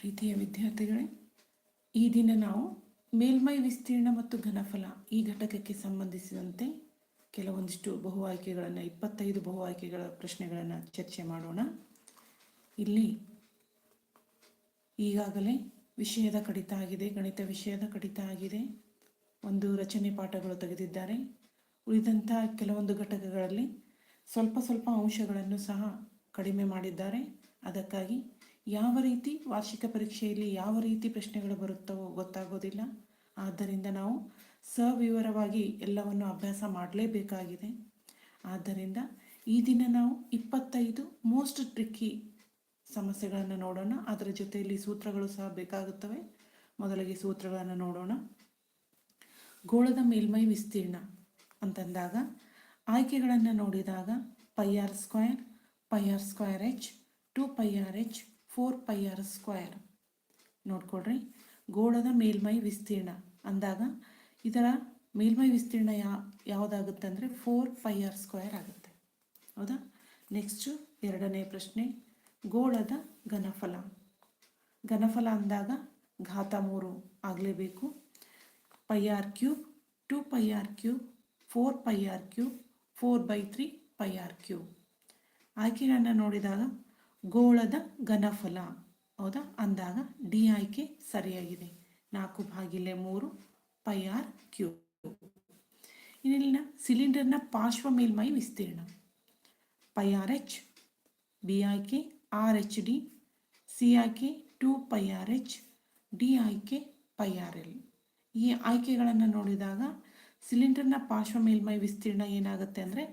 ಪ್ರೀತಿಯ ವಿದ್ಯಾರ್ಥಿಗಳೇ, ಈ ದಿನ ನಾವು ಮೇಲ್ಮೈ ವಿಸ್ತೀರ್ಣ ಮತ್ತು ಘನಫಲ ಈ ಘಟಕಕ್ಕೆ ಸಂಬಂಧಿಸಿದಂತೆ ಕೆಲವೊಂದಿಷ್ಟು ಬಹು ಆಯ್ಕೆಗಳನ್ನು ಇಪ್ಪತ್ತೈದು ಬಹು ಆಯ್ಕೆಗಳ ಪ್ರಶ್ನೆಗಳನ್ನು ಚರ್ಚೆ ಮಾಡೋಣ. ಇಲ್ಲಿ ಈಗಾಗಲೇ ವಿಷಯದ ಕಡಿತ ಆಗಿದೆ, ಗಣಿತ ವಿಷಯದ ಕಡಿತ ಆಗಿದೆ. ಒಂದು ರಚನೆ ಪಾಠಗಳು ತೆಗೆದಿದ್ದಾರೆ. ಉಳಿದಂಥ ಕೆಲವೊಂದು ಘಟಕಗಳಲ್ಲಿ ಸ್ವಲ್ಪ ಸ್ವಲ್ಪ ಅಂಶಗಳನ್ನು ಸಹ ಕಡಿಮೆ ಮಾಡಿದ್ದಾರೆ. ಅದಕ್ಕಾಗಿ ಯಾವ ರೀತಿ ವಾರ್ಷಿಕ ಪರೀಕ್ಷೆಯಲ್ಲಿ ಯಾವ ರೀತಿ ಪ್ರಶ್ನೆಗಳು ಬರುತ್ತವೋ ಗೊತ್ತಾಗೋದಿಲ್ಲ. ಆದ್ದರಿಂದ ನಾವು ಸವಿವರವಾಗಿ ಎಲ್ಲವನ್ನು ಅಭ್ಯಾಸ ಮಾಡಲೇಬೇಕಾಗಿದೆ. ಆದ್ದರಿಂದ ಈ ದಿನ ನಾವು ಇಪ್ಪತ್ತೈದು ಮೋಸ್ಟ್ ಟ್ರಿಕ್ಕಿ ಸಮಸ್ಯೆಗಳನ್ನು ನೋಡೋಣ. ಅದರ ಜೊತೆಯಲ್ಲಿ ಸೂತ್ರಗಳು ಸಹ ಬೇಕಾಗುತ್ತವೆ. ಮೊದಲಿಗೆ ಸೂತ್ರಗಳನ್ನು ನೋಡೋಣ. ಗೋಳದ ಮೇಲ್ಮೈ ವಿಸ್ತೀರ್ಣ ಅಂತಂದಾಗ ಆಯ್ಕೆಗಳನ್ನು ನೋಡಿದಾಗ pi r square pi r square h two pi r h four pi r square. ನೋಡ್ಕೊಳ್ರಿ. ಗೋಳದ ಮೇಲ್ಮೈ ವಿಸ್ತೀರ್ಣ. ಅಂದಾಗ ಇದರ ಮೇಲ್ಮೈ ವಿಸ್ತೀರ್ಣ ಯಾ, ಯಾವುದಾಗುತ್ತೆ ಅಂದರೆ ಫೋರ್ ಪೈ ಆರ್ ಸ್ಕ್ವೇರ್ ಆಗುತ್ತೆ. ಹೌದಾ? ನೆಕ್ಸ್ಟು ಎರಡನೇ ಪ್ರಶ್ನೆ. ಗೋಳದ ಘನಫಲ. ಘನಫಲ ಅಂದಾಗ ಘಾತ ಮೂರು ಆಗಲೇಬೇಕು. Pi r cube, two pi r cube, four pi r cube, four by three pi r cube. ಆಯ್ಕೆಗಳನ್ನು ನೋಡಿದಾಗ ಗೋಳದ ಘನಫಲ. ಹೌದಾ? ಅಂದಾಗ ಡಿ ಆಯ್ಕೆ ಸರಿಯಾಗಿದೆ. ನಾಲ್ಕು ಬಾಗಿಲೆ ಮೂರು ಪೈ ಆರ್ ಕ್ಯೂ. ಇನ್ನಿಲ್ಲಿನ ಸಿಲಿಂಡರ್ನ ಪಾರ್ಶ್ವ ಮೇಲ್ಮೈ ವಿಸ್ತೀರ್ಣ. ಪೈ ಆರ್ ಎಚ್, ಬಿ ಆಯ್ಕೆ ಆರ್ ಎಚ್ ಡಿ, ಸಿ ಆಯ್ಕೆ two pi R H, D ಆಯ್ಕೆ ಪೈ ಆರ್ ಎಲ್. ಈ ಆಯ್ಕೆಗಳನ್ನು ನೋಡಿದಾಗ ಸಿಲಿಂಡರ್ನ ಪಾರ್ಶ್ವ ಮೇಲ್ಮೈ ವಿಸ್ತೀರ್ಣ ಏನಾಗುತ್ತೆ ಅಂದರೆ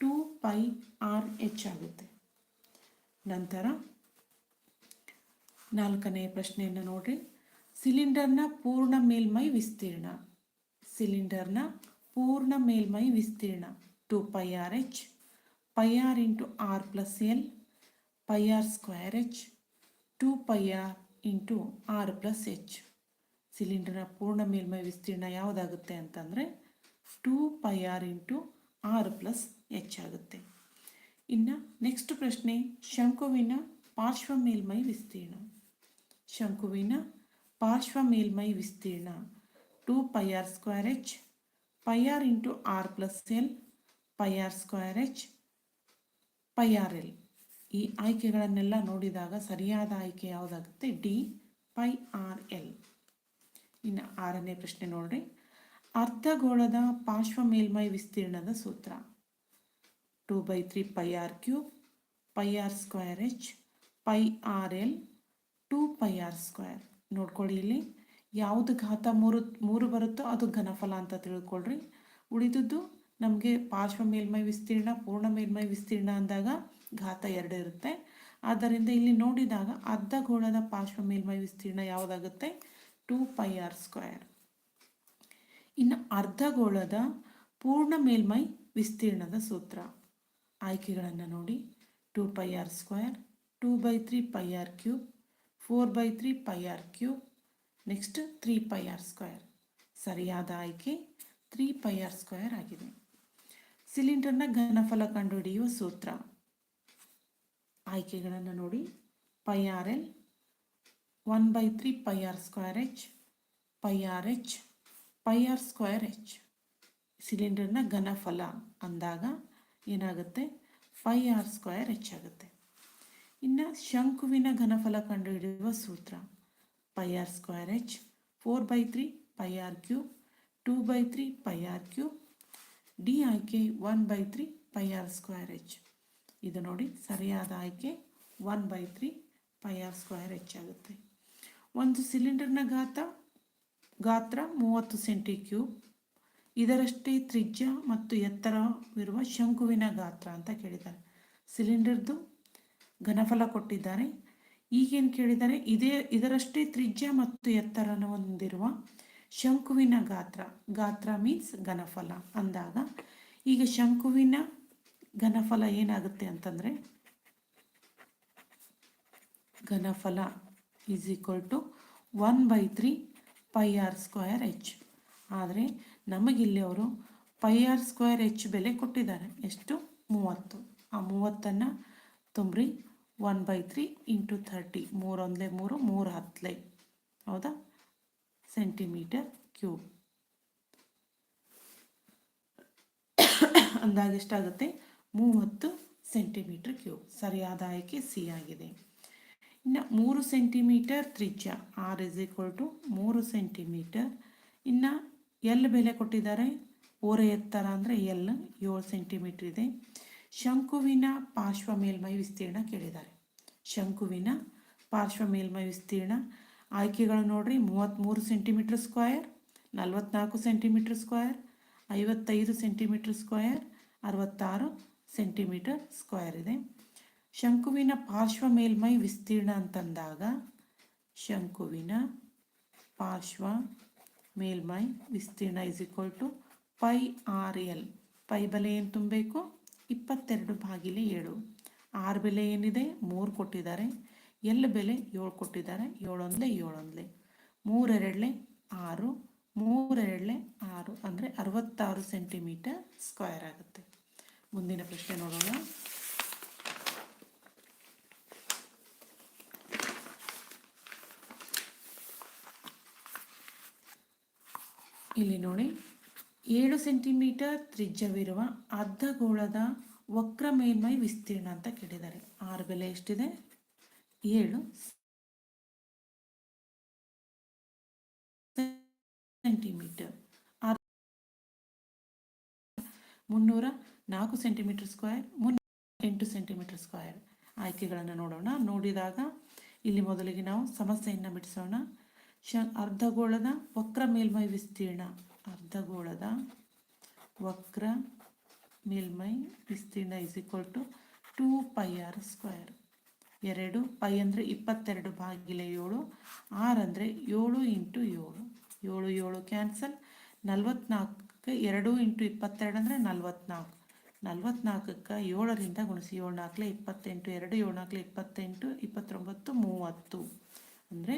ಟೂ ಪೈ ಆರ್ ಎಚ್ ಆಗುತ್ತೆ. ನಂತರ ನಾಲ್ಕನೇ ಪ್ರಶ್ನೆಯನ್ನು ನೋಡ್ರಿ. ಸಿಲಿಂಡರ್ನ ಪೂರ್ಣ ಮೇಲ್ಮೈ ವಿಸ್ತೀರ್ಣ. ಸಿಲಿಂಡರ್ನ ಪೂರ್ಣ ಮೇಲ್ಮೈ ವಿಸ್ತೀರ್ಣ two pi r h, pi r into r plus l, pi r square h, two pi r into r plus h. ಸಿಲಿಂಡರ್ನ ಪೂರ್ಣ ಮೇಲ್ಮೈ ವಿಸ್ತೀರ್ಣ ಯಾವುದಾಗುತ್ತೆ ಅಂತಂದರೆ two pi r into r plus h ಆಗುತ್ತೆ. ಇನ್ನು ನೆಕ್ಸ್ಟ್ ಪ್ರಶ್ನೆ ಶಂಕುವಿನ ಪಾರ್ಶ್ವ ಮೇಲ್ಮೈ ವಿಸ್ತೀರ್ಣ. ಶಂಕುವಿನ ಪಾರ್ಶ್ವ ಮೇಲ್ಮೈ ವಿಸ್ತೀರ್ಣ two pi R square H pi R into R plus L pi R square H pi R L ಈ ಆಯ್ಕೆಗಳನ್ನೆಲ್ಲ ನೋಡಿದಾಗ ಸರಿಯಾದ ಆಯ್ಕೆ ಯಾವುದಾಗುತ್ತೆ? ಡಿ ಪೈ ಆರ್ ಎಲ್ ಇನ್ನು ಆರನೇ ಪ್ರಶ್ನೆ ನೋಡ್ರಿ. ಅರ್ಧಗೋಳದ ಪಾರ್ಶ್ವ ಮೇಲ್ಮೈ ವಿಸ್ತೀರ್ಣದ ಸೂತ್ರ. Two by three pi r cube pi r square h pi r l two pi r square ನೋಡ್ಕೊಳ್ಳಿ ಇಲ್ಲಿ. ಯಾವುದು ಘಾತ ಮೂರು ಮೂರು ಬರುತ್ತೋ ಅದು ಘನಫಲ ಅಂತ ತಿಳ್ಕೊಳ್ರಿ. ಉಳಿದದ್ದು ನಮಗೆ ಪಾರ್ಶ್ವ ಮೇಲ್ಮೈ ವಿಸ್ತೀರ್ಣ, ಪೂರ್ಣ ಮೇಲ್ಮೈ ವಿಸ್ತೀರ್ಣ ಅಂದಾಗ ಘಾತ ಎರಡು ಇರುತ್ತೆ. ಆದ್ದರಿಂದ ಇಲ್ಲಿ ನೋಡಿದಾಗ ಅರ್ಧಗೋಳದ ಪಾರ್ಶ್ವ ಮೇಲ್ಮೈ ವಿಸ್ತೀರ್ಣ ಯಾವುದಾಗುತ್ತೆ? ಟೂ ಪೈ ಆರ್ ಸ್ಕ್ವೇರ್ ಇನ್ನು ಅರ್ಧಗೋಳದ ಪೂರ್ಣ ಮೇಲ್ಮೈ ವಿಸ್ತೀರ್ಣದ ಸೂತ್ರ. ಆಯ್ಕೆಗಳನ್ನು ನೋಡಿ. Two pi r square two by three pi r cube four by three pi r cube next three pi r square ಸರಿಯಾದ ಆಯ್ಕೆ ತ್ರೀ ಪೈ ಆರ್ ಸ್ಕ್ವೇರ್ ಆಗಿದೆ. ಸಿಲಿಂಡರ್ನ ಘನಫಲ ಕಂಡುಹಿಡಿಯುವ ಸೂತ್ರ. ಆಯ್ಕೆಗಳನ್ನು ನೋಡಿ. Pi r l one by three pi r square h pi r h pi r square h ಸಿಲಿಂಡರ್ನ ಘನಫಲ ಅಂದಾಗ ಏನಾಗುತ್ತೆ? ಫೈ ಆರ್ ಸ್ಕ್ವಯರ್ ಹೆಚ್ಚಾಗುತ್ತೆ ಇನ್ನು ಶಂಕುವಿನ ಘನಫಲ ಕಂಡುಹಿಡಿಯುವ ಸೂತ್ರ. Pi r square h four by three pi r cube two by three pi r cube D ಆಯ್ಕೆ one by three pi r square h ಇದು ನೋಡಿ ಸರಿಯಾದ ಆಯ್ಕೆ. One by three pi r square h ಆಗುತ್ತೆ. ಒಂದು ಸಿಲಿಂಡರ್ನ ಗಾತ ಗಾತ್ರ ಮೂವತ್ತು ಸೆಂಟಿ ಕ್ಯೂಬ್ ಇದರಷ್ಟೇ ತ್ರಿಜ್ಯ ಮತ್ತು ಎತ್ತರವಿರುವ ಶಂಕುವಿನ ಗಾತ್ರ ಅಂತ ಕೇಳಿದ್ದಾರೆ. ಸಿಲಿಂಡರ್ದು ಘನಫಲ ಕೊಟ್ಟಿದ್ದಾರೆ. ಈಗೇನು ಕೇಳಿದ್ದಾರೆ? ಇದೇ, ಇದರಷ್ಟೇ ತ್ರಿಜ್ಯ ಮತ್ತು ಎತ್ತರನ ಹೊಂದಿರುವ ಶಂಕುವಿನ ಗಾತ್ರ. ಗಾತ್ರ ಮೀನ್ಸ್ ಘನಫಲ ಅಂದಾಗ ಈಗ ಶಂಕುವಿನ ಘನಫಲ ಏನಾಗುತ್ತೆ ಅಂತಂದರೆ ಘನಫಲ is equal to one by three pi r square h ಆದರೆ ನಮಗಿಲ್ಲಿ ಅವರು ಪೈ ಆರ್ ಸ್ಕ್ವೇರ್ ಎಚ್ ಬೆಲೆ ಕೊಟ್ಟಿದ್ದಾರೆ. ಎಷ್ಟು? ಮೂವತ್ತು. ಆ ಮೂವತ್ತನ್ನು ತುಂಬ್ರಿ one by three into thirty ಮೂರೊಂದಲೇ ಮೂರು ಮೂರು ಹತ್ತಲೆ ಹೌದಾ? ಸೆಂಟಿಮೀಟರ್ ಕ್ಯೂಬ್ ಅಂದಾಗೆ ಎಷ್ಟಾಗುತ್ತೆ? ಮೂವತ್ತು ಸೆಂಟಿಮೀಟರ್ ಕ್ಯೂಬ್ ಸರಿಯಾದ ಆಯ್ಕೆ ಸಿ ಆಗಿದೆ. ಇನ್ನು ಮೂರು ಸೆಂಟಿಮೀಟರ್ ತ್ರಿಜ್ಯ. ಆರ್ ಇಸ್ ಈಕ್ವಲ್ ಟು ಮೂರು ಸೆಂಟಿಮೀಟರ್ ಇನ್ನು ಎಲ್ ಬೆಲೆ ಕೊಟ್ಟಿದ್ದಾರೆ? ಓರೆ ಎತ್ತರ ಅಂದರೆ ಎಲ್, ಏಳು ಸೆಂಟಿಮೀಟ್ರ್ ಇದೆ. ಶಂಕುವಿನ ಪಾರ್ಶ್ವ ಮೇಲ್ಮೈ ವಿಸ್ತೀರ್ಣ ಕೇಳಿದ್ದಾರೆ. ಶಂಕುವಿನ ಪಾರ್ಶ್ವ ಮೇಲ್ಮೈ ವಿಸ್ತೀರ್ಣ ಆಯ್ಕೆಗಳು ನೋಡ್ರಿ. ಮೂವತ್ತ್ಮೂರು ಸೆಂಟಿಮೀಟರ್ ಸ್ಕ್ವಯರ್ ನಲವತ್ನಾಲ್ಕು ಸೆಂಟಿಮೀಟ್ರ್ ಸ್ಕ್ವಯರ್ ಐವತ್ತೈದು ಸೆಂಟಿಮೀಟ್ರ್ ಸ್ಕ್ವಯರ್ ಅರವತ್ತಾರು ಸೆಂಟಿಮೀಟರ್ ಸ್ಕ್ವಯರ್ ಇದೆ. ಶಂಕುವಿನ ಪಾರ್ಶ್ವ ಮೇಲ್ಮೈ ವಿಸ್ತೀರ್ಣ ಅಂತಂದಾಗ, ಶಂಕುವಿನ ಪಾರ್ಶ್ವ ಮೇಲ್ಮೈ ವಿಸ್ತೀರ್ಣ is equal to pi r l pi ಬೆಲೆ ಏನು ತುಂಬಬೇಕು? ಇಪ್ಪತ್ತೆರಡು ಬಾಗಿಲೆ ಏಳು. ಆರು ಬೆಲೆ ಏನಿದೆ? ಮೂರು ಕೊಟ್ಟಿದ್ದಾರೆ. ಎಲ್ ಬೆಲೆ? ಏಳು ಕೊಟ್ಟಿದ್ದಾರೆ. ಏಳೊಂದ್ಲೆ ಏಳೊಂದ್ಲೆ. ಮೂರೆರಡಲೆ ಆರು. ಮೂರೆರಡಲೆ ಆರು ಅಂದರೆ ಅರವತ್ತಾರು ಸೆಂಟಿಮೀಟರ್ ಸ್ಕ್ವೇರ್ ಆಗುತ್ತೆ. ಮುಂದಿನ ಪ್ರಶ್ನೆ ನೋಡೋಣ. ಇಲ್ಲಿ ನೋಡಿ. ಏಳು ಸೆಂಟಿಮೀಟರ್ ತ್ರಿಜ್ಯವಿರುವ ಅರ್ಧಗೋಳದ ವಕ್ರ ಮೇಲ್ಮೈ ವಿಸ್ತೀರ್ಣ ಅಂತ ಕೇಳಿದ್ದಾರೆ. ಆರ್ ಬೆಲೆ ಎಷ್ಟಿದೆ? ಏಳು ಸೆಂಟಿಮೀಟರ್. ಮುನ್ನೂರ ನಾಲ್ಕು ಸೆಂಟಿಮೀಟರ್ ಸ್ಕ್ವೇರ್, ಮುನ್ನೂರ ಎಂಟು ಸೆಂಟಿಮೀಟರ್ ಸ್ಕ್ವೇರ್. ಆಯ್ಕೆಗಳನ್ನು ನೋಡೋಣ. ನೋಡಿದಾಗ ಇಲ್ಲಿ ಮೊದಲಿಗೆ ನಾವು ಸಮಸ್ಯೆಯನ್ನು ಬಿಡಿಸೋಣ. ಶ ಅರ್ಧಗೋಳದ ವಕ್ರ ಮೇಲ್ಮೈ ವಿಸ್ತೀರ್ಣ. ಅರ್ಧಗೋಳದ ವಕ್ರ ಮೇಲ್ಮೈ ವಿಸ್ತೀರ್ಣ is equal to two pi r square ಎರಡು ಪೈ ಅಂದರೆ ಇಪ್ಪತ್ತೆರಡು ಭಾಗಿಲೆ ಏಳು, ಆರ್ ಅಂದರೆ ಏಳು ಇಂಟು ಏಳು. ಏಳು ಏಳು ಕ್ಯಾನ್ಸಲ್ ನಲ್ವತ್ನಾಲ್ಕು ಎರಡು ಇಂಟು ಇಪ್ಪತ್ತೆರಡು ಅಂದರೆ ನಲ್ವತ್ನಾಲ್ಕು. ನಲ್ವತ್ನಾಲ್ಕಕ್ಕೆ ಏಳರಿಂದ ಗುಣಿಸಿ ಏಳು ಇಪ್ಪತ್ತೆಂಟು, ಎರಡು ಏಳು ಇಪ್ಪತ್ತೆಂಟು, ಇಪ್ಪತ್ತೊಂಬತ್ತು, ಮೂವತ್ತು. ಅಂದರೆ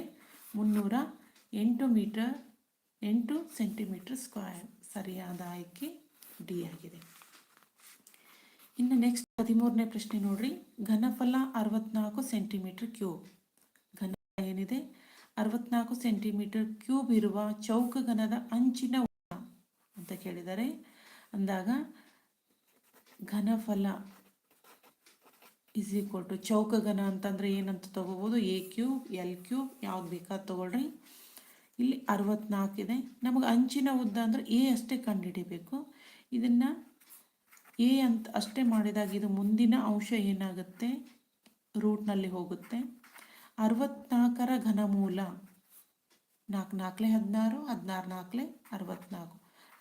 ಮುನ್ನೂರ ಎಂಟು ಮೀಟರ್, ಎಂಟು ಸೆಂಟಿಮೀಟರ್ ಸ್ಕ್ವೇರ್ ಸರಿಯಾದ ಆಯ್ಕೆ ಡಿ ಆಗಿದೆ. ಇನ್ನು ನೆಕ್ಸ್ಟ್ ಹದಿಮೂರನೇ ಪ್ರಶ್ನೆ ನೋಡ್ರಿ. ಘನಫಲ ಅರವತ್ನಾಲ್ಕು ಸೆಂಟಿಮೀಟರ್ ಕ್ಯೂಬ್ ಘನಫಲ ಏನಿದೆ? ಅರವತ್ನಾಲ್ಕು ಸೆಂಟಿಮೀಟರ್ ಕ್ಯೂಬ್ ಇರುವ ಚೌಕ ಘನದ ಅಂಚಿನ ಉದ್ದ ಅಂತ ಕೇಳಿದರೆ, ಅಂದಾಗ ಘನಫಲ ಇಸ್ ಈಕ್ವಲ್ ಟು ಚೌಕಘನ ಅಂತಂದರೆ ಏನಂತ ತೊಗೋಬೋದು? ಎ ಕ್ಯೂಬ್ ಎಲ್ ಕ್ಯೂಬ್ ಯಾವ್ದು ಬೇಕಾದ್ ತಗೊಳ್ರಿ. ಇಲ್ಲಿ ಅರವತ್ನಾಲ್ಕಿದೆ ನಮಗೆ ಅಂಚಿನ ಉದ್ದ ಅಂದರೆ ಎ ಅಷ್ಟೇ ಕಂಡುಹಿಡಿಬೇಕು. ಇದನ್ನು ಎ ಅಂತ ಅಷ್ಟೇ ಮಾಡಿದಾಗ ಇದು ಮುಂದಿನ ಅಂಶ ಏನಾಗುತ್ತೆ? ರೂಟ್ನಲ್ಲಿ ಹೋಗುತ್ತೆ. ಅರವತ್ನಾಲ್ಕರ ಘನಮೂಲ. ನಾಲ್ಕು ನಾಲ್ಕಲೆ ಹದಿನಾರು ಹದಿನಾರು ನಾಲ್ಕಲೆ ಅರವತ್ನಾಲ್ಕು.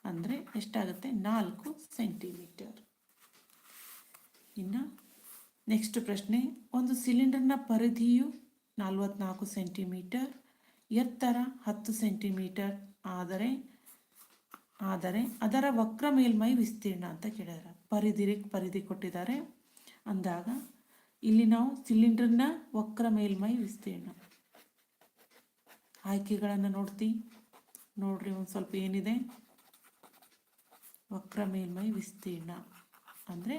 ಅಂದರೆ ಎಷ್ಟಾಗುತ್ತೆ? ನಾಲ್ಕು ಸೆಂಟಿಮೀಟರ್ ಇನ್ನು ನೆಕ್ಸ್ಟ್ ಪ್ರಶ್ನೆ, ಒಂದು ಸಿಲಿಂಡರ್ನ ಪರಿಧಿಯು ನಲವತ್ನಾಲ್ಕು ಸೆಂಟಿಮೀಟರ್ ಎತ್ತರ ಹತ್ತು ಸೆಂಟಿಮೀಟರ್, ಆದರೆ ಆದರೆ ಅದರ ವಕ್ರ ಮೇಲ್ಮೈ ವಿಸ್ತೀರ್ಣ ಅಂತ ಕೇಳಿದಾರೆ. ಪರಿಧಿ ಪರಿಧಿ ಕೊಟ್ಟಿದ್ದಾರೆ. ಅಂದಾಗ, ಇಲ್ಲಿ ನಾವು ಸಿಲಿಂಡರ್ನ ವಕ್ರ ಮೇಲ್ಮೈ ವಿಸ್ತೀರ್ಣ. ಆಯ್ಕೆಗಳನ್ನು ನೋಡ್ತಿ. ನೋಡ್ರಿ, ಒಂದು ಸ್ವಲ್ಪ ಏನಿದೆ? ವಕ್ರ ಮೇಲ್ಮೈ ವಿಸ್ತೀರ್ಣ. ಅಂದರೆ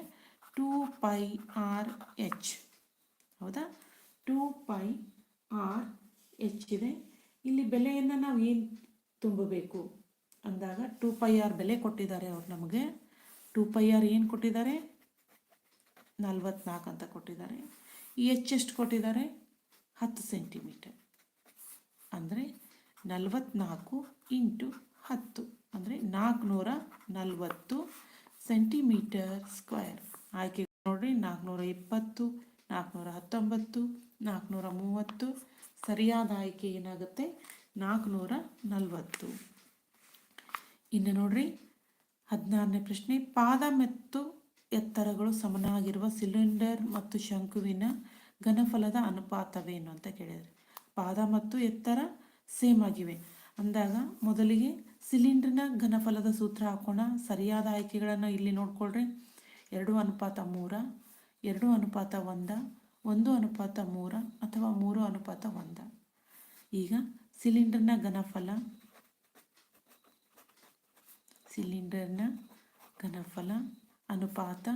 ಟೂ ಪೈ ಆರ್ ಎಚ್ ಹೌದಾ? ಟೂ ಪೈ ಆರ್ ಎಚ್ ಇದೆ. ಇಲ್ಲಿ ಬೆಲೆಯನ್ನು ನಾವು ಏನು ತುಂಬಬೇಕು? ಅಂದಾಗ ಟೂ ಪೈ ಆರ್ ಬೆಲೆ ಕೊಟ್ಟಿದ್ದಾರೆ ಅವ್ರು ನಮಗೆ. ಟೂ ಪೈ ಆರ್ ಏನು ಕೊಟ್ಟಿದ್ದಾರೆ? ನಲ್ವತ್ನಾಲ್ಕು ಅಂತ ಕೊಟ್ಟಿದ್ದಾರೆ. ಎಚ್ ಎಷ್ಟು ಕೊಟ್ಟಿದ್ದಾರೆ? ಹತ್ತು ಸೆಂಟಿಮೀಟರ್ ಅಂದರೆ ನಲವತ್ನಾಲ್ಕು ಇಂಟು ಹತ್ತು. ಅಂದರೆ ನಾಲ್ಕುನೂರ ನಲವತ್ತು ಸೆಂಟಿಮೀಟರ್ ಸ್ಕ್ವೇರ್ ಆಯ್ಕೆ ನೋಡಿರಿ ನಾಲ್ಕುನೂರ ಇಪ್ಪತ್ತು, ನಾಲ್ಕುನೂರ ಹತ್ತೊಂಬತ್ತು, ನಾಲ್ಕುನೂರ ಮೂವತ್ತು, ಸರಿಯಾದ ಆಯ್ಕೆ ಏನಾಗುತ್ತೆ? ನಾಲ್ಕುನೂರ ನಲವತ್ತು. ಇನ್ನು ನೋಡ್ರಿ, ಹದಿನಾರನೇ ಪ್ರಶ್ನೆ, ಪಾದ ಮತ್ತು ಎತ್ತರಗಳು ಸಮನಾಗಿರುವ ಸಿಲಿಂಡರ್ ಮತ್ತು ಶಂಕುವಿನ ಘನಫಲದ ಅನುಪಾತವೇನು ಅಂತ ಕೇಳಿದರೆ, ಪಾದ ಮತ್ತು ಎತ್ತರ ಸೇಮ್ ಆಗಿವೆ. ಅಂದಾಗ ಮೊದಲಿಗೆ ಸಿಲಿಂಡರ್ನ ಘನಫಲದ ಸೂತ್ರ ಹಾಕೋಣ, ಸರಿಯಾದ ಆಯ್ಕೆಗಳನ್ನು ಇಲ್ಲಿ ನೋಡ್ಕೊಳ್ರಿ. ಎರಡು ಅನುಪಾತ ಮೂರ, ಎರಡು ಅನುಪಾತ ಒಂದ, ಒಂದು ಅನುಪಾತ ಮೂರ ಅಥವಾ ಮೂರು ಅನುಪಾತ ಒಂದ. ಈಗ ಸಿಲಿಂಡರ್ನ ಘನಫಲ. ಸಿಲಿಂಡರ್ನ ಘನಫಲ ಅನುಪಾತ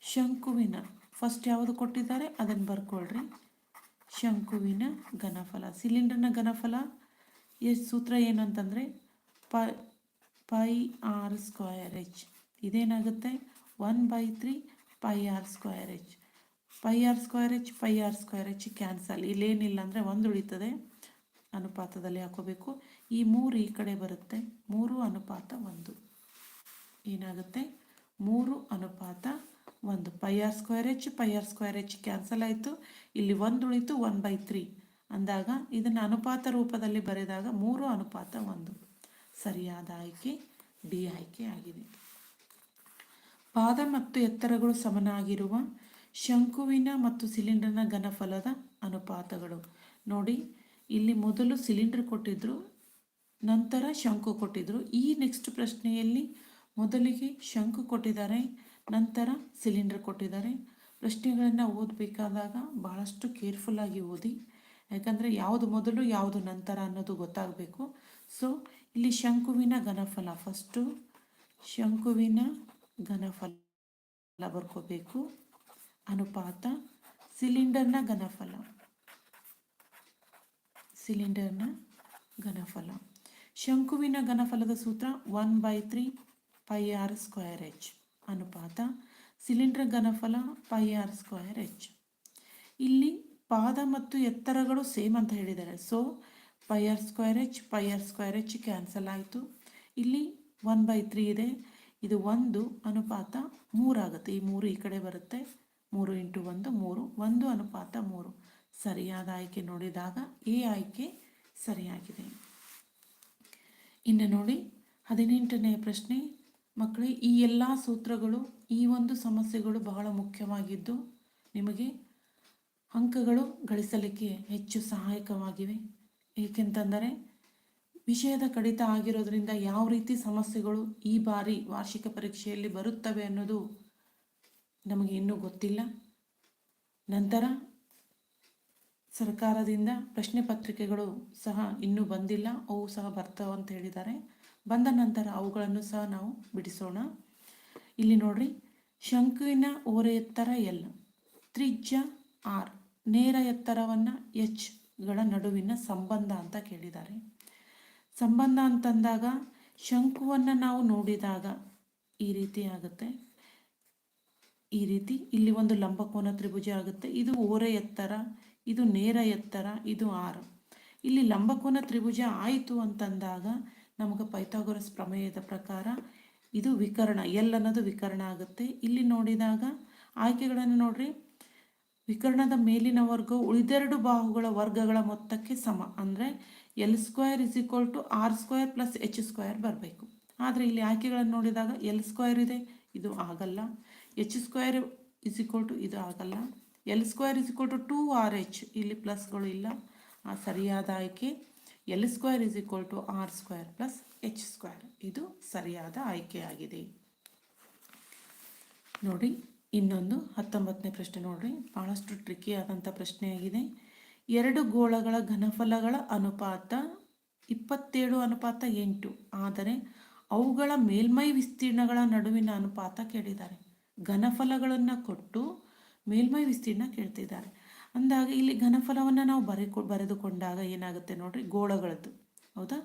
ಶಂಕುವಿನ. ಫಸ್ಟ್ ಯಾವುದು ಕೊಟ್ಟಿದ್ದಾರೆ? ಅದನ್ನು ಬರ್ಕೊಳ್ರಿ. ಶಂಕುವಿನ ಘನಫಲ. ಸಿಲಿಂಡರ್ನ ಘನಫಲ ಎಷ್ಟು ಸೂತ್ರ ಏನಂತಂದರೆ pi pi r square h. ಇದೇನಾಗುತ್ತೆ? One by three pi r square h pi r square h pi r square h cancel ಇಲ್ಲೇನಿಲ್ಲ ಅಂದರೆ ಒಂದು ಉಳಿತದೆ. ಅನುಪಾತದಲ್ಲಿ ಹಾಕೋಬೇಕು. ಈ ಮೂರು ಈ ಕಡೆ ಬರುತ್ತೆ. ಮೂರು ಅನುಪಾತ ಒಂದು. ಏನಾಗುತ್ತೆ? ಮೂರು ಅನುಪಾತ ಒಂದು. Pi r square h pi r square h cancel ಆಯಿತು. ಇಲ್ಲಿ ಒಂದು ಉಳಿತು ಒನ್ ಬೈ ತ್ರೀ ಅಂದಾಗ ಇದನ್ನು ಅನುಪಾತ ರೂಪದಲ್ಲಿ ಬರೆದಾಗ ಮೂರು ಅನುಪಾತ ಒಂದು. ಸರಿಯಾದ ಆಯ್ಕೆ, ಡಿ ಆಯ್ಕೆ ಆಗಿದೆ. ಪಾದ ಮತ್ತು ಎತ್ತರಗಳು ಸಮನಾಗಿರುವ ಶಂಕುವಿನ ಮತ್ತು ಸಿಲಿಂಡರ್ನ ಘನಫಲದ ಅನುಪಾತಗಳು. ನೋಡಿ, ಇಲ್ಲಿ ಮೊದಲು ಸಿಲಿಂಡರ್ ಕೊಟ್ಟಿದ್ರು, ನಂತರ ಶಂಕು ಕೊಟ್ಟಿದ್ರು. ಈ ನೆಕ್ಸ್ಟ್ ಪ್ರಶ್ನೆಯಲ್ಲಿ ಮೊದಲಿಗೆ ಶಂಕು ಕೊಟ್ಟಿದ್ದಾರೆ, ನಂತರ ಸಿಲಿಂಡರ್ ಕೊಟ್ಟಿದ್ದಾರೆ. ಪ್ರಶ್ನೆಗಳನ್ನು ಓದಬೇಕಾದಾಗ ಭಾಳಷ್ಟು ಕೇರ್ಫುಲ್ಲಾಗಿ ಓದಿ. ಯಾಕಂದರೆ ಯಾವುದು ಮೊದಲು, ಯಾವುದು ನಂತರ ಅನ್ನೋದು ಗೊತ್ತಾಗಬೇಕು. ಸೊ ಇಲ್ಲಿ ಶಂಕುವಿನ ಘನಫಲ ಫಸ್ಟು ಶಂಕುವಿನ ಘನಫಲ ಬರ್ಕೋಬೇಕು ಅನುಪಾತ ಸಿಲಿಂಡರ್ನ ಘನಫಲ. ಸಿಲಿಂಡರ್ನ ಘನಫಲ. ಶಂಕುವಿನ ಘನಫಲದ ಸೂತ್ರ one by three pi R square H. ಅನುಪಾತ ಸಿಲಿಂಡರ್ ಘನಫಲ ಪೈ ಆರ್ ಸ್ಕ್ವಯರ್ ಎಚ್. ಇಲ್ಲಿ ಪಾದ ಮತ್ತು ಎತ್ತರಗಳು ಸೇಮ್ ಅಂತ ಹೇಳಿದ್ದಾರೆ. So pi r square h, pi r square h cancel ಆಯಿತು. ಇಲ್ಲಿ ಒನ್ ಬೈ ತ್ರೀ ಇದೆ. ಇದು ಒಂದು ಅನುಪಾತ ಮೂರಾಗುತ್ತೆ ಈ ಮೂರು ಈ ಕಡೆ ಬರುತ್ತೆ. ಮೂರು ಇಂಟು ಒಂದು, ಮೂರು. ಒಂದು ಅನುಪಾತ ಮೂರು. ಸರಿಯಾದ ಆಯ್ಕೆ ನೋಡಿದಾಗ ಎ ಆಯ್ಕೆ ಸರಿಯಾಗಿದೆ. ಇನ್ನು ನೋಡಿ ಹದಿನೆಂಟನೆಯ ಪ್ರಶ್ನೆ. ಮಕ್ಕಳೇ, ಈ ಎಲ್ಲ ಸೂತ್ರಗಳು, ಈ ಒಂದು ಸಮಸ್ಯೆಗಳು ಬಹಳ ಮುಖ್ಯವಾಗಿದ್ದು ನಿಮಗೆ ಅಂಕಗಳು ಗಳಿಸಲಿಕ್ಕೆ ಹೆಚ್ಚು ಸಹಾಯಕವಾಗಿವೆ. ಏಕೆಂತಂದರೆ ವಿಷಯದ ಕಡಿತ ಆಗಿರೋದ್ರಿಂದ ಯಾವ ರೀತಿ ಸಮಸ್ಯೆಗಳು ಈ ಬಾರಿ ವಾರ್ಷಿಕ ಪರೀಕ್ಷೆಯಲ್ಲಿ ಬರುತ್ತವೆ ಅನ್ನೋದು ನಮಗೆ ಇನ್ನೂ ಗೊತ್ತಿಲ್ಲ. ನಂತರ ಸರ್ಕಾರದಿಂದ ಪ್ರಶ್ನೆ ಪತ್ರಿಕೆಗಳು ಸಹ ಇನ್ನೂ ಬಂದಿಲ್ಲ. ಅವು ಸಹ ಬರ್ತಾವೆ ಅಂತ ಹೇಳಿದ್ದಾರೆ. ಬಂದ ನಂತರ ಅವುಗಳನ್ನು ಸಹ ನಾವು ಬಿಡಿಸೋಣ. ಇಲ್ಲಿ ನೋಡ್ರಿ ಶಂಕುವಿನ ಓರೆ ಎತ್ತರ ಎಲ್, ತ್ರಿಜ್ಯ ಆರ್, ನೇರ ಎತ್ತರವನ್ನು ಎಚ್ಗಳ ನಡುವಿನ ಸಂಬಂಧ ಅಂತ ಕೇಳಿದ್ದಾರೆ. ಸಂಬಂಧ ಅಂತಂದಾಗ ಶಂಕುವನ್ನು ನಾವು ನೋಡಿದಾಗ ಈ ರೀತಿ ಆಗುತ್ತೆ. ಈ ರೀತಿ ಇಲ್ಲಿ ಒಂದು ಲಂಬಕೋನ ತ್ರಿಭುಜ ಆಗುತ್ತೆ. ಇದು ಓರೆ ಎತ್ತರ, ಇದು ನೇರ ಎತ್ತರ, ಇದು ಆರು. ಇಲ್ಲಿ ಲಂಬಕೋನ ತ್ರಿಭುಜ ಆಯಿತು ಅಂತಂದಾಗ ನಮಗೆ ಪೈಥಾಗೊರಸ್ ಪ್ರಮೇಯದ ಪ್ರಕಾರ ಇದು ವಿಕರ್ಣ ಎಲ್ ಅನ್ನೋದು ವಿಕರ್ಣ ಆಗುತ್ತೆ. ಇಲ್ಲಿ ನೋಡಿದಾಗ ಆಯ್ಕೆಗಳನ್ನು ನೋಡ್ರಿ. ವಿಕರ್ಣದ ಮೇಲಿನ ವರ್ಗವು ಉಳಿದೆರಡು ಬಾಹುಗಳ ವರ್ಗಗಳ ಮೊತ್ತಕ್ಕೆ ಸಮ. ಅಂದರೆ l square is equal to r square plus h square ಬರಬೇಕು. ಆದರೆ ಇಲ್ಲಿ ಆಯ್ಕೆಗಳನ್ನು ನೋಡಿದಾಗ ಎಲ್ ಸ್ಕ್ವೇರ್ ಇದೆ, ಇದು ಆಗಲ್ಲ. H square is equal to ಇದು ಆಗಲ್ಲ. L square is equal to two r h ಇಲ್ಲಿ ಪ್ಲಸ್ಗಳು ಇಲ್ಲ. ಆ ಸರಿಯಾದ ಆಯ್ಕೆ. L square is equal to r square plus h square ಇದು ಸರಿಯಾದ ಆಯ್ಕೆಯಾಗಿದೆ ನೋಡಿ, ಇನ್ನೊಂದು ಹತ್ತೊಂಬತ್ತನೇ ಪ್ರಶ್ನೆ ನೋಡಿರಿ. ಭಾಳಷ್ಟು ಟ್ರಿಕಿ ಆದಂಥ ಪ್ರಶ್ನೆಯಾಗಿದೆ. ಎರಡು ಗೋಳಗಳ ಘನಫಲಗಳ ಅನುಪಾತ ಇಪ್ಪತ್ತೇಳು, ಅನುಪಾತ ಎಂಟು. ಆದರೆ ಅವುಗಳ ಮೇಲ್ಮೈ ವಿಸ್ತೀರ್ಣಗಳ ನಡುವಿನ ಅನುಪಾತ ಕೇಳಿದ್ದಾರೆ. ಘನಫಲಗಳನ್ನು ಕೊಟ್ಟು ಮೇಲ್ಮೈ ವಿಸ್ತೀರ್ಣ ಕೇಳ್ತಿದ್ದಾರೆ. ಅಂದಾಗ ಇಲ್ಲಿ ಘನಫಲವನ್ನು ನಾವು ಬರೆಕೊ ಬರೆದುಕೊಂಡಾಗ ಏನಾಗುತ್ತೆ ನೋಡ್ರಿ? ಗೋಳಗಳದ್ದು. ಹೌದಾ?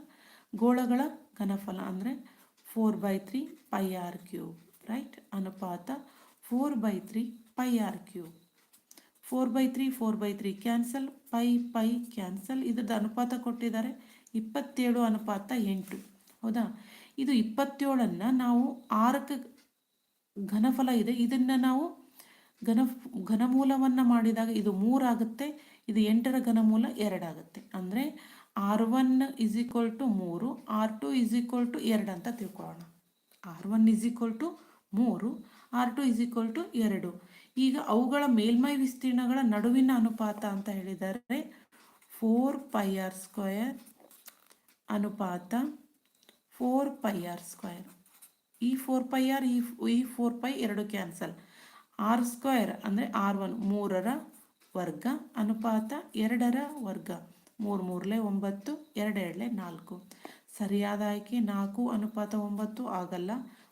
ಗೋಳಗಳ ಘನಫಲ ಅಂದರೆ four by three pi r cube, right? ಅನುಪಾತ four by three pi r cube. Four by three, four by three cancel. Pi pi cancel. ಇದ್ರದ್ದು ಅನುಪಾತ ಕೊಟ್ಟಿದ್ದಾರೆ. ಇಪ್ಪತ್ತೇಳು ಅನುಪಾತ ಎಂಟು. ಹೌದಾ? ಇದು ಇಪ್ಪತ್ತೇಳನ್ನು ನಾವು ಆರಕ್ಕೆ ಘನಫಲ ಇದೆ. ಇದನ್ನು ನಾವು ಘನ ಘನಮೂಲವನ್ನು ಮಾಡಿದಾಗ ಇದು ಮೂರಾಗುತ್ತೆ ಇದು ಎಂಟರ ಘನಮೂಲ ಎರಡಾಗುತ್ತೆ ಅಂದರೆ r one is equal to ಮೂರು, r two is equal to ಎರಡು ಅಂತ ತಿಳ್ಕೊಳ್ಳೋಣ. R one is equal to ಮೂರು, r two is equal to ಎರಡು. ಈಗ ಅವುಗಳ ಮೇಲ್ಮೈ ವಿಸ್ತೀರ್ಣಗಳ ನಡುವಿನ ಅನುಪಾತ ಅಂತ ಹೇಳಿದರೆ ಫೋರ್ ಪೈ ಆರ್ ಸ್ಕ್ವಯರ್ ಅನುಪಾತ ಫೋರ್ ಪೈ ಆರ್ ಸ್ಕ್ವಯರ್ ಈ ಫೋರ್ ಪೈ ಆರ್ ಈ ಈ ಫೋರ್ ಪೈ ಎರಡು ಕ್ಯಾನ್ಸಲ್ ಆರ್ ಸ್ಕ್ವಯರ್ ಅಂದರೆ ಆರ್ ಒನ್ ಮೂರರ ವರ್ಗ, ಅನುಪಾತ ಎರಡರ ವರ್ಗ. ಮೂರು ಮೂರಲೆ ಒಂಬತ್ತು, ಎರಡೆರಡಲೆ ನಾಲ್ಕು. ಸರಿಯಾದ ಆಯ್ಕೆ, ನಾಲ್ಕು ಅನುಪಾತ ಒಂಬತ್ತು ಆಗಲ್ಲ,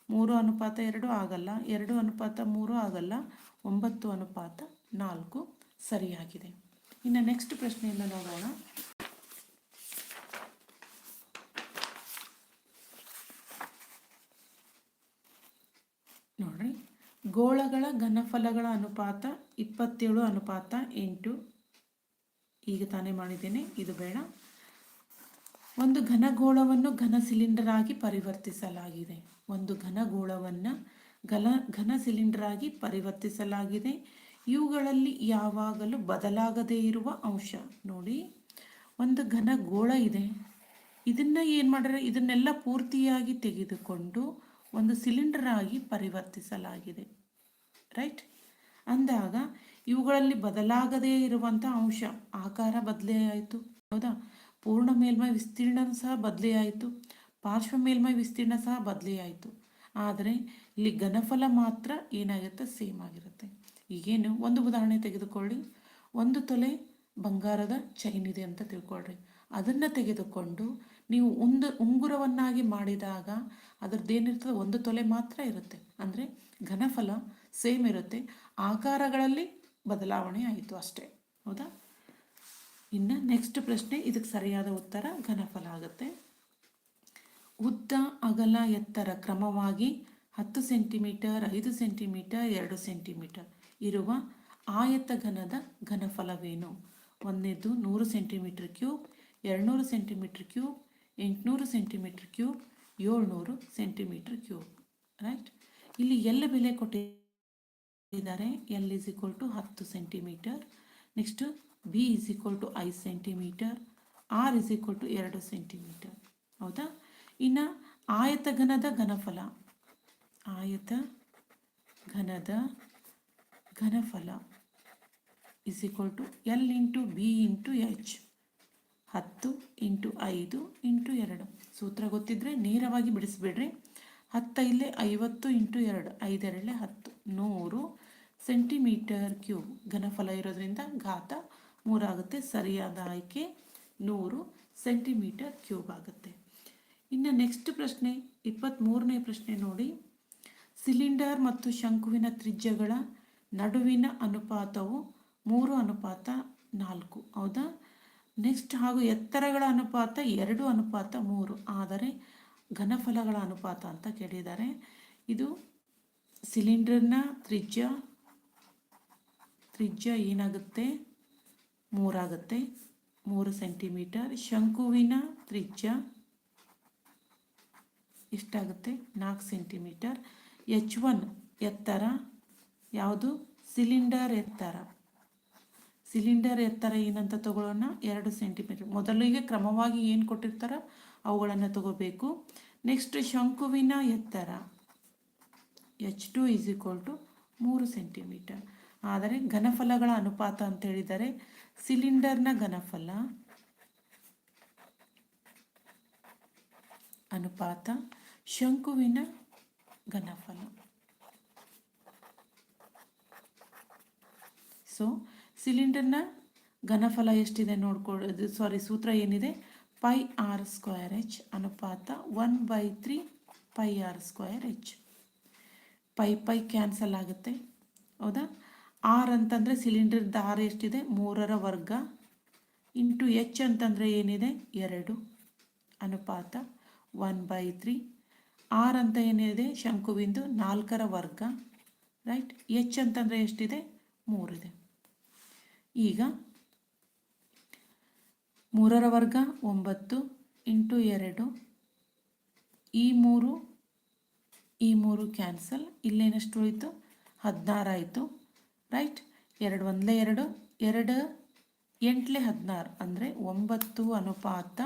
ಮೂರು ಅನುಪಾತ ಎರಡು ಆಗಲ್ಲ, ಎರಡು ಅನುಪಾತ ಮೂರು ಆಗಲ್ಲ ಒಂಬತ್ತು ಅನುಪಾತ ನಾಲ್ಕು ಸರಿಯಾಗಿದೆ. ಇನ್ನು ನೆಕ್ಸ್ಟ್ ಪ್ರಶ್ನೆಯಿಂದ ನೋಡೋಣ. ನೋಡ್ರಿ. ಗೋಳಗಳ ಘನಫಲಗಳ ಅನುಪಾತ ಇಪ್ಪತ್ತೇಳು ಅನುಪಾತ ಎಂಟು. ಈಗ ತಾನೇ ಮಾಡಿದ್ದೇನೆ, ಇದು ಬೇಡ. ಒಂದು ಘನಗೋಳವನ್ನು ಘನ ಸಿಲಿಂಡರ್ ಆಗಿ ಪರಿವರ್ತಿಸಲಾಗಿದೆ. ಒಂದು ಘನಗೋಳವನ್ನು ಘನ ಘನ ಸಿಲಿಂಡರ್ ಆಗಿ ಪರಿವರ್ತಿಸಲಾಗಿದೆ. ಇವುಗಳಲ್ಲಿ ಯಾವಾಗಲೂ ಬದಲಾಗದೇ ಇರುವ ಅಂಶ. ನೋಡಿ, ಒಂದು ಘನ ಗೋಳ ಇದೆ. ಇದನ್ನು ಏನು ಮಾಡಿದ್ರೆ ಇದನ್ನೆಲ್ಲ ಪೂರ್ತಿಯಾಗಿ ತೆಗೆದುಕೊಂಡು ಒಂದು ಸಿಲಿಂಡರ್ ಆಗಿ ಪರಿವರ್ತಿಸಲಾಗಿದೆ. ರೈಟ್? ಅಂದಾಗ ಇವುಗಳಲ್ಲಿ ಬದಲಾಗದೇ ಇರುವಂಥ ಅಂಶ ಆಕಾರ ಬದಲೇ ಹೌದಾ? ಪೂರ್ಣ ಮೇಲ್ಮೈ ವಿಸ್ತೀರ್ಣ ಸಹ ಬದಲೇ ಪಾರ್ಶ್ವ ಮೇಲ್ಮೈ ವಿಸ್ತೀರ್ಣ ಸಹ ಬದಲೇ ಆದರೆ ಇಲ್ಲಿ ಘನಫಲ ಮಾತ್ರ ಏನಾಗುತ್ತೆ? ಸೇಮ್ ಆಗಿರುತ್ತೆ. ಈಗೇನು ಒಂದು ಉದಾಹರಣೆ ತೆಗೆದುಕೊಳ್ಳಿ. ಒಂದು ತೊಲೆ ಬಂಗಾರದ ಚೈನ್ ಇದೆ ಅಂತ ತಿಳ್ಕೊಳ್ರಿ. ಅದನ್ನು ತೆಗೆದುಕೊಂಡು ನೀವು ಒಂದು ಉಂಗುರವನ್ನಾಗಿ ಮಾಡಿದಾಗ ಅದರದ್ದೇನಿರ್ತದೆ? ಒಂದು ತೊಲೆ ಮಾತ್ರ ಇರುತ್ತೆ. ಅಂದರೆ ಘನಫಲ ಸೇಮ್ ಇರುತ್ತೆ. ಆಕಾರಗಳಲ್ಲಿ ಬದಲಾವಣೆ ಆಯಿತು ಅಷ್ಟೇ. ಹೌದಾ? ಇನ್ನು ನೆಕ್ಸ್ಟ್ ಪ್ರಶ್ನೆ, ಇದಕ್ಕೆ ಸರಿಯಾದ ಉತ್ತರ ಘನಫಲ ಆಗುತ್ತೆ. ಉದ್ದ ಅಗಲ ಎತ್ತರ ಕ್ರಮವಾಗಿ ಹತ್ತು ಸೆಂಟಿಮೀಟರ್, ಐದು ಸೆಂಟಿಮೀಟರ್, ಎರಡು ಸೆಂಟಿಮೀಟರ್ ಇರುವ ಆಯತ ಘನದ ಘನಫಲವೇನು? ಒಂದನೇದು ನೂರು ಸೆಂಟಿಮೀಟರ್ ಕ್ಯೂಬ್, ಎರಡುನೂರು ಸೆಂಟಿಮೀಟರ್ ಕ್ಯೂಬ್, ಎಂಟುನೂರು ಸೆಂಟಿಮೀಟರ್ ಕ್ಯೂಬ್, ಏಳ್ನೂರು ಸೆಂಟಿಮೀಟರ್ ಕ್ಯೂಬ್. ರೈಟ್? ಇಲ್ಲಿ ಎಲ್ಲ ಬೆಲೆ ಕೊಟ್ಟಿದ್ದಾರೆ. ಎಲ್ ಇಸ್ ಈಕ್ವಲ್ ಟು ಹತ್ತು centimetre. Next B is equal to ಐದು centimetre. R is equal to ಎರಡು ಸೆಂಟಿಮೀಟರ್. ಹೌದಾ? ಇನ್ನು ಆಯತ ಘನದ ಘನಫಲ. ಆಯತ ಘನದ ಘನಫಲ is equal to l into B into h ಹತ್ತು ಇಂಟು ಐದು ಇಂಟು ಎರಡು. ಸೂತ್ರ ಗೊತ್ತಿದ್ದರೆ ನೇರವಾಗಿ ಬಿಡಿಸ್ಬಿಡ್ರಿ. ಇಲ್ಲೇ ಐವತ್ತು ಇಂಟು ಎರಡು. ಐದೆರಡಲೆ ಹತ್ತು. ನೂರು ಸೆಂಟಿಮೀಟರ್ ಕ್ಯೂಬ್ ಘನಫಲ ಇರೋದ್ರಿಂದ ಘಾತ ಮೂರಾಗುತ್ತೆ. ಸರಿಯಾದ ಆಯ್ಕೆ ನೂರು ಸೆಂಟಿಮೀಟರ್ ಕ್ಯೂಬ್ ಆಗುತ್ತೆ. ಇನ್ನು ನೆಕ್ಸ್ಟ್ ಪ್ರಶ್ನೆ ಇಪ್ಪತ್ತ್ಮೂರನೇ ಪ್ರಶ್ನೆ ನೋಡಿ. ಸಿಲಿಂಡರ್ ಮತ್ತು ಶಂಕುವಿನ ತ್ರಿಜ್ಯಗಳ ನಡುವಿನ ಅನುಪಾತವು ಮೂರು ಅನುಪಾತ ನಾಲ್ಕು. ಹೌದಾ? ನೆಕ್ಸ್ಟ್ ಹಾಗೂ ಎತ್ತರಗಳ ಅನುಪಾತ ಎರಡು, ಅನುಪಾತ ಮೂರು. ಆದರೆ ಘನಫಲಗಳ ಅನುಪಾತ ಅಂತ ಕೇಳಿದ್ದಾರೆ. ಇದು ಸಿಲಿಂಡರ್ನ ತ್ರಿಜ್ಯ ತ್ರಿಜ್ಯ ಏನಾಗುತ್ತೆ? ಮೂರಾಗುತ್ತೆ. ಮೂರು ಸೆಂಟಿಮೀಟರ್. ಶಂಕುವಿನ ತ್ರಿಜ್ಯ ಎಷ್ಟಾಗುತ್ತೆ? ನಾಲ್ಕು ಸೆಂಟಿಮೀಟರ್. ಎಚ್ ಒನ್ ಎತ್ತರ. ಯಾವುದು? ಸಿಲಿಂಡರ್ ಎತ್ತರ. ಸಿಲಿಂಡರ್ ಎತ್ತರ ಏನಂತ ತಗೊಳ್ಳೋಣ? ಎರಡು ಸೆಂಟಿಮೀಟರ್. ಮೊದಲಿಗೆ ಕ್ರಮವಾಗಿ ಏನು ಕೊಟ್ಟಿರ್ತಾರೋ ಅವುಗಳನ್ನು ತಗೋಬೇಕು. ನೆಕ್ಸ್ಟ್ ಶಂಕುವಿನ ಎತ್ತರ. H two is equal to ಮೂರು ಸೆಂಟಿಮೀಟರ್. ಆದರೆ ಘನಫಲಗಳ ಅನುಪಾತ ಅಂತ ಹೇಳಿದರೆ ಸಿಲಿಂಡರ್ನ ಘನಫಲ ಅನುಪಾತ ಶಂಕುವಿನ ಘನಫಲ. ಸೊ ಸಿಲಿಂಡರ್ನ ಘನಫಲ ಎಷ್ಟಿದೆ ನೋಡ್ಕೊಳ್ಳೋದು ಸಾರಿ ಸೂತ್ರ ಏನಿದೆ? ಪೈ ಆರ್ ಸ್ಕ್ವೇರ್ ಎಚ್ ಅನುಪಾತ one by three pi r square h pi pi cancel ಆಗುತ್ತೆ. ಹೌದಾ? ಆರ್ ಅಂತಂದರೆ ಸಿಲಿಂಡರ್ ದಾರ ಎಷ್ಟಿದೆ? ಮೂರರ ವರ್ಗ ಇಂಟು ಎಚ್ ಅಂತಂದರೆ ಏನಿದೆ? ಎರಡು ಅನುಪಾತ ಒನ್ ಬೈ ತ್ರೀ ಆರ್ ಅಂತ ಏನಿದೆ? ಶಂಕುವಿಂದು ನಾಲ್ಕರ ವರ್ಗ ರೈಟ್ ಎಚ್ ಅಂತಂದರೆ ಎಷ್ಟಿದೆ? ಮೂರಿದೆ ಈಗ ಮೂರರ ವರ್ಗ ಒಂಬತ್ತು ಇಂಟು ಎರಡು. ಈ ಮೂರು ಈ ಮೂರು ಕ್ಯಾನ್ಸಲ್. ಇಲ್ಲೇನಷ್ಟು ಉಳಿತು? ಹದಿನಾರಾಯಿತು ರೈಟ್ ಎರಡು ಒಂದಲೇ ಎರಡು ಎರಡು ಎಂಟ್ಲೆ ಹದಿನಾರು. ಅಂದರೆ ಒಂಬತ್ತು ಅನುಪಾತ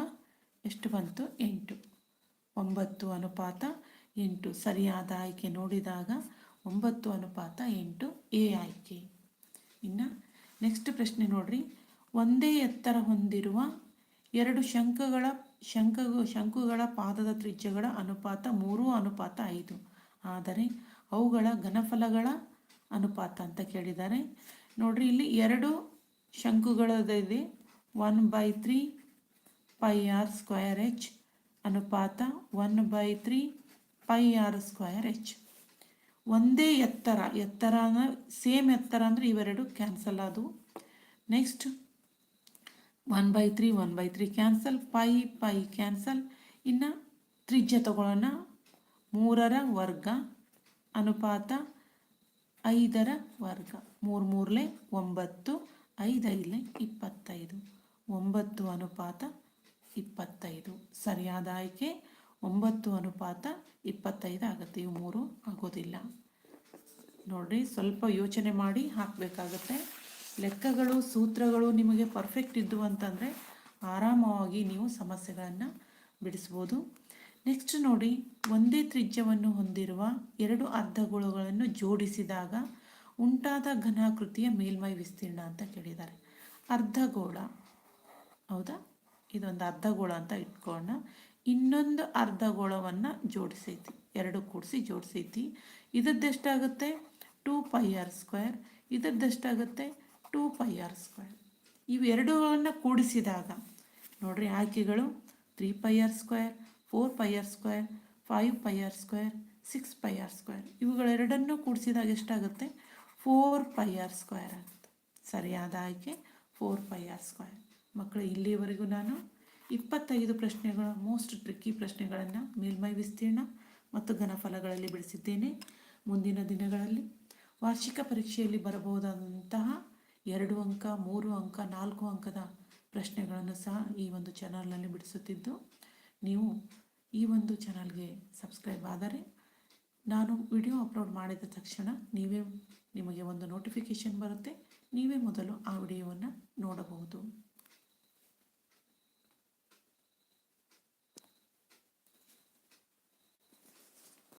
ಎಷ್ಟು ಬಂತು? ಎಂಟು. ಒಂಬತ್ತು ಅನುಪಾತ ಎಂಟು. ಸರಿಯಾದ ಆಯ್ಕೆ ನೋಡಿದಾಗ ಒಂಬತ್ತು ಅನುಪಾತ ಎಂಟು ಎ ಆಯ್ಕೆ. ಇನ್ನು ನೆಕ್ಸ್ಟ್ ಪ್ರಶ್ನೆ ನೋಡ್ರಿ. ಒಂದೇ ಎತ್ತರ ಹೊಂದಿರುವ ಎರಡು ಶಂಕಗಳ ಶಂಕ ಶಂಕುಗಳ ಪಾದದ ತ್ರಿಜ್ಯಗಳ ಅನುಪಾತ ಮೂರು, ಅನುಪಾತ ಐದು. ಆದರೆ ಅವುಗಳ ಘನಫಲಗಳ ಅನುಪಾತ ಅಂತ ಕೇಳಿದ್ದಾರೆ. ನೋಡ್ರಿ, ಇಲ್ಲಿ ಎರಡು ಶಂಕುಗಳದಿದೆ one by three pi r square h. ಅನುಪಾತ one by three pi r square h. ಒಂದೇ ಎತ್ತರ ಎತ್ತರ ಸೇಮ್ ಎತ್ತರ ಅಂದರೆ ಇವೆರಡು ಕ್ಯಾನ್ಸಲ್ ಆದವು. Next one by three, one by three cancel pi pi cancel ಇನ್ನು ತ್ರಿಜ್ಯ ತಗೊಳ್ಳೋಣ. ಮೂರರ ವರ್ಗ, ಅನುಪಾತ ಐದರ ವರ್ಗ. ಮೂರು ಮೂರಲೆ ಒಂಬತ್ತು, ಐದೈದಲೆ ಇಪ್ಪತ್ತೈದು. ಒಂಬತ್ತು ಅನುಪಾತ ಇಪ್ಪತ್ತೈದು. ಸರಿಯಾದ ಆಯ್ಕೆ? ಒಂಬತ್ತು ಅನುಪಾತ ಇಪ್ಪತ್ತೈದು ಆಗುತ್ತೆ. ಇವು ಮೂರು ಆಗೋದಿಲ್ಲ. ನೋಡ್ರಿ, ಸ್ವಲ್ಪ ಯೋಚನೆ ಮಾಡಿ ಹಾಕಬೇಕಾಗತ್ತೆ. ಲೆಕ್ಕಗಳು, ಸೂತ್ರಗಳು ನಿಮಗೆ ಪರ್ಫೆಕ್ಟ್ ಇದ್ದು ಅಂತಂದರೆ ಆರಾಮವಾಗಿ ನೀವು ಸಮಸ್ಯೆಗಳನ್ನು ಬಿಡಿಸ್ಬೋದು. ನೆಕ್ಸ್ಟ್ ನೋಡಿ, ಒಂದೇ ತ್ರಿಜ್ಯವನ್ನು ಹೊಂದಿರುವ ಎರಡು ಅರ್ಧಗೋಳಗಳನ್ನು ಜೋಡಿಸಿದಾಗ ಉಂಟಾದ ಘನಾಕೃತಿಯ ಮೇಲ್ಮೈ ವಿಸ್ತೀರ್ಣ ಅಂತ ಕೇಳಿದ್ದಾರೆ. ಅರ್ಧಗೋಳ ಹೌದಾ? ಇದೊಂದು ಅರ್ಧಗೋಳ ಅಂತ ಇಟ್ಕೊಳ್ಳೋಣ ಇನ್ನೊಂದು ಅರ್ಧಗೋಳವನ್ನು ಜೋಡಿಸೈತಿ. ಎರಡು ಕೂಡಿಸಿ ಜೋಡಿಸೈತಿ. ಇದ್ದದ್ದೆಷ್ಟಾಗುತ್ತೆ ಟೂ ಪೈ ಆರ್ ಸ್ಕ್ವೇರ್. ಇದ್ದದ್ದೆಷ್ಟಾಗುತ್ತೆ ಟೂ ಪೈ ಆರ್ ಸ್ಕ್ವೇರ್. ಇವೆರಡುಗಳನ್ನು ಕೂಡಿಸಿದಾಗ ನೋಡ್ರಿ ಆಯ್ಕೆಗಳು. Three pi R square, four pi R square, five pi R square, six pi R square. ಇವುಗಳೆರಡನ್ನೂ ಕೂಡಿಸಿದಾಗ ಎಷ್ಟಾಗುತ್ತೆ? ಫೋರ್ ಪೈ ಆರ್ ಸ್ಕ್ವೇರ್ ಆಗುತ್ತೆ. ಸರಿಯಾದ ಆಯ್ಕೆ. Four pi R square. ಮಕ್ಕಳು, ಇಲ್ಲಿಯವರೆಗೂ ನಾನು ಇಪ್ಪತ್ತೈದು ಪ್ರಶ್ನೆಗಳ ಮೋಸ್ಟ್ ಟ್ರಿಕ್ಕಿ ಪ್ರಶ್ನೆಗಳನ್ನು ಮೇಲ್ಮೈ ವಿಸ್ತೀರ್ಣ ಮತ್ತು ಘನಫಲಗಳಲ್ಲಿ ಬಿಡಿಸಿದ್ದೇನೆ. ಮುಂದಿನ ದಿನಗಳಲ್ಲಿ ವಾರ್ಷಿಕ ಪರೀಕ್ಷೆಯಲ್ಲಿ ಬರಬಹುದಾದಂತಹ ಎರಡು ಅಂಕ, ಮೂರು ಅಂಕ, ನಾಲ್ಕು ಅಂಕದ ಪ್ರಶ್ನೆಗಳನ್ನು ಸಹ ಈ ಒಂದು ಚಾನಲ್ನಲ್ಲಿ ಬಿಡಿಸುತ್ತಿದ್ದು, ನೀವು ಈ ಒಂದು ಚಾನಲ್ಗೆ ಸಬ್ಸ್ಕ್ರೈಬ್ ಆದರೆ ನಾನು ವಿಡಿಯೋ ಅಪ್ಲೋಡ್ ಮಾಡಿದ ತಕ್ಷಣ ನೀವೇ ನಿಮಗೆ ಒಂದು ನೋಟಿಫಿಕೇಷನ್ ಬರುತ್ತೆ. ನೀವೇ ಮೊದಲು ಆ ವಿಡಿಯೋವನ್ನು ನೋಡಬಹುದು.